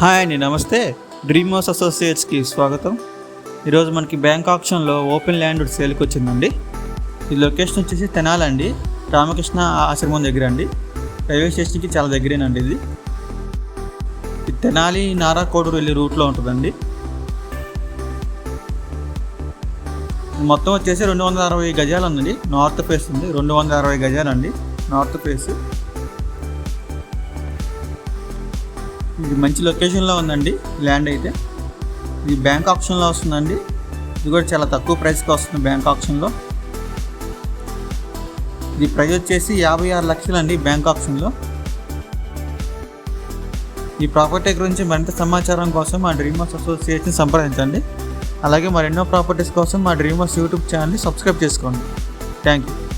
Hi అండి నమస్తే. Dreamers అసోసియేట్స్కి స్వాగతం. ఈరోజు మనకి బ్యాంక్ ఆప్షన్లో ఓపెన్ ల్యాండ్ సేల్కి వచ్చిందండి. ఈ లొకేషన్ వచ్చేసి తెనాలండి రామకృష్ణ ఆశ్రమం దగ్గర అండి రైల్వే స్టేషన్కి చాలా దగ్గరేనండి ఇది. తెనాలి నారా కోడూరు వెళ్ళే రూట్లో ఉంటుందండి. మొత్తం వచ్చేసి రెండు వందల అరవై గజాలు ఉందండి. నార్త్ ఫేస్ ఉంది. రెండు వందల అరవై గజాలు అండి నార్త్ ఫేస్. ఇది మంచి లొకేషన్లో ఉందండి ల్యాండ్ అయితే. ఇది బ్యాంక్ ఆప్షన్లో వస్తుందండి. ఇది కూడా చాలా తక్కువ ప్రైస్కి వస్తుంది బ్యాంక్ ఆప్షన్లో ఇది ప్రైస్ వచ్చేసి యాభై ఆరు లక్షలండి బ్యాంక్ ఆప్షన్లో ఈ ప్రాపర్టీ గురించి మరింత సమాచారం కోసం మా డ్రీమర్స్ అసోసియేషన్ సంప్రదించండి. అలాగే మరెన్నో ప్రాపర్టీస్ కోసం మా డ్రీమర్స్ యూట్యూబ్ ఛానల్ని సబ్స్క్రైబ్ చేసుకోండి. Thank you